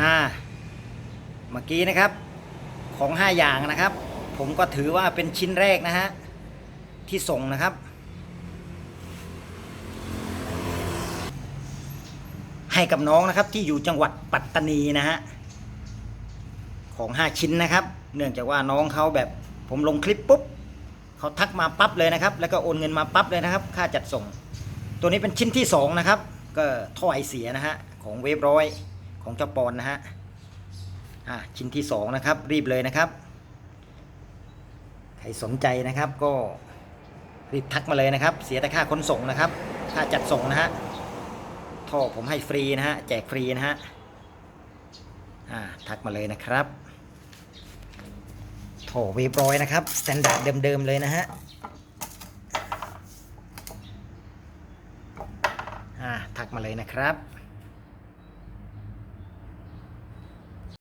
อ่าเมื่อกี้นะครับของห้าอย่างนะครับ ผมก็ถือว่าเป็นชิ้นแรกนะฮะที่ส่งนะครับ ให้กับน้องนะครับที่อยู่จังหวัดปัตตานีนะฮะของห้าชิ้นนะครับ เนื่องจากว่าน้องเขาแบบผมลงคลิปปุ๊บเขาทักมาปั๊บเลยนะครับ แล้วก็โอนเงินมาปั๊บเลยนะครับ ค่าจัดส่ง ตัวนี้เป็นชิ้นที่สองนะครับ ก็ท่อไอเสียนะฮะของเวฟร้อย ของเจ้าปอนนะฮะอ่าชิ้นที่สองนะครับ รีบเลยนะครับ ใครสนใจนะครับก็รีบทักมาเลยนะครับ เสียแต่ค่าขนส่งนะครับ ค่าจัดส่งนะฮะท่อผมให้ฟรีนะฮะแจกฟรีนะฮะอ่าทักมาเลยนะครับท่อเวฟร้อยนะครับสแตนดาร์ดเดิมๆเลยนะฮะอ่าทักมาเลยนะครับ